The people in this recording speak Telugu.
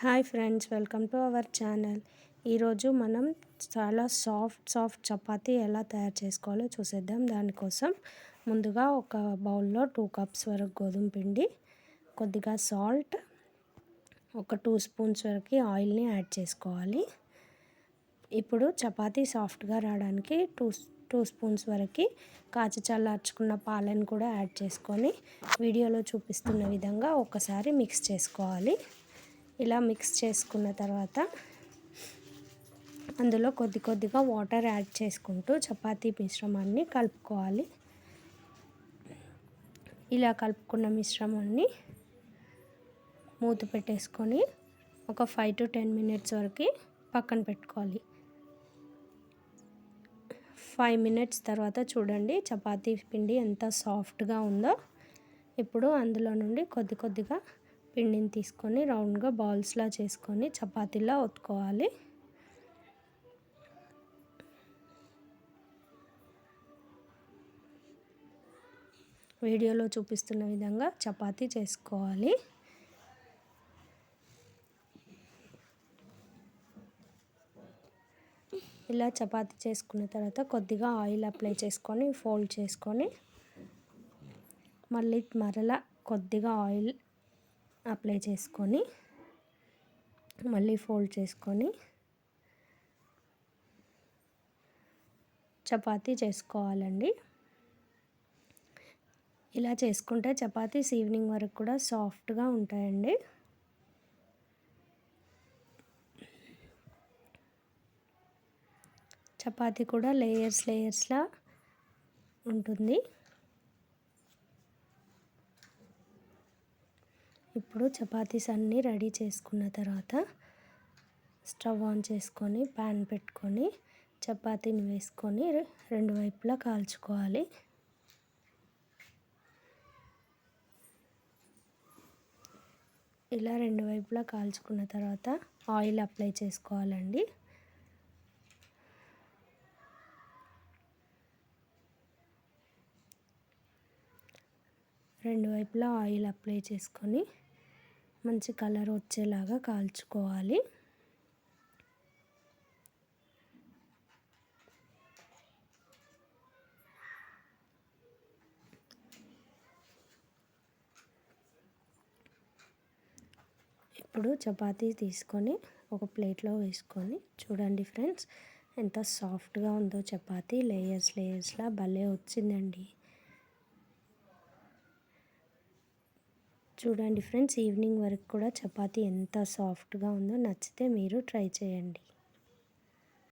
Hi friends welcome to our channel. ఈరోజు మనం చాలా సాఫ్ట్ సాఫ్ట్ చపాతీ ఎలా తయారు చేసుకోవాలో చూసేద్దాం. దానికోసం ముందుగా ఒక బౌల్లో టూ కప్స్ వరకు గోధుమ పిండి కొద్దిగా సాల్ట్ ఒక టూ స్పూన్స్ వరకు ఆయిల్ని యాడ్ చేసుకోవాలి. ఇప్పుడు చపాతీ సాఫ్ట్గా రావడానికి టూ టూ స్పూన్స్ వరకు కాచి చల్లార్చుకున్న పాలను కూడా యాడ్ చేసుకొని వీడియోలో చూపిస్తున్న విధంగా ఒకసారి మిక్స్ చేసుకోవాలి. ఇలా మిక్స్ చేసుకున్న తర్వాత అందులో కొద్ది కొద్దిగా వాటర్ యాడ్ చేసుకుంటూ చపాతీ మిశ్రమాన్ని కలుపుకోవాలి. ఇలా కలుపుకున్న మిశ్రమాన్ని మూత పెట్టేసుకొని ఒక ఫైవ్ టు టెన్ మినిట్స్ వరకు పక్కన పెట్టుకోవాలి. ఫైవ్ మినిట్స్ తర్వాత చూడండి చపాతీ పిండి ఎంత సాఫ్ట్గా ఉందో. ఇప్పుడు అందులో నుండి కొద్ది కొద్దిగా పిండిని తీసుకొని రౌండ్గా బాల్స్లా చేసుకొని చపాతీలా ఒత్తుకోవాలి. వీడియోలో చూపిస్తున్న విధంగా చపాతీ చేసుకోవాలి. ఇలా చపాతీ చేసుకున్న తర్వాత కొద్దిగా ఆయిల్ అప్లై చేసుకొని ఫోల్డ్ చేసుకొని మళ్ళీ మరలా కొద్దిగా ఆయిల్ అప్లై చేసుకొని మళ్ళీ ఫోల్డ్ చేసుకొని చపాతీ చేసుకోవాలండి. ఇలా చేసుకుంటే చపాతీస్ ఈవినింగ్ వరకు కూడా సాఫ్ట్గా ఉంటాయండి. చపాతీ కూడా లేయర్స్ లేయర్స్లా ఉంటుంది. ఇప్పుడు చపాతీస్ అన్నీ రెడీ చేసుకున్న తర్వాత స్టవ్ ఆన్ చేసుకొని ప్యాన్ పెట్టుకొని చపాతీని వేసుకొని రెండు వైపులా కాల్చుకోవాలి. ఇలా రెండు వైపులా కాల్చుకున్న తర్వాత ఆయిల్ అప్లై చేసుకోవాలండి. రెండు వైపులా ఆయిల్ అప్లై చేసుకొని మంచి కలర్ వచ్చేలాగా కాల్చుకోవాలి. ఇప్పుడు చపాతీ తీసుకొని ఒక ప్లేట్లో వేసుకొని చూడండి ఫ్రెండ్స్ ఎంత సాఫ్ట్గా ఉందో చపాతీ. లేయర్స్ లేయర్స్లా భలే వచ్చిందండి. చూడండి ఫ్రెండ్స్ ఈవినింగ్ వరకు కూడా చపాతీ ఎంత సాఫ్ట్గా ఉందో నచ్చితే మీరు ట్రై చేయండి.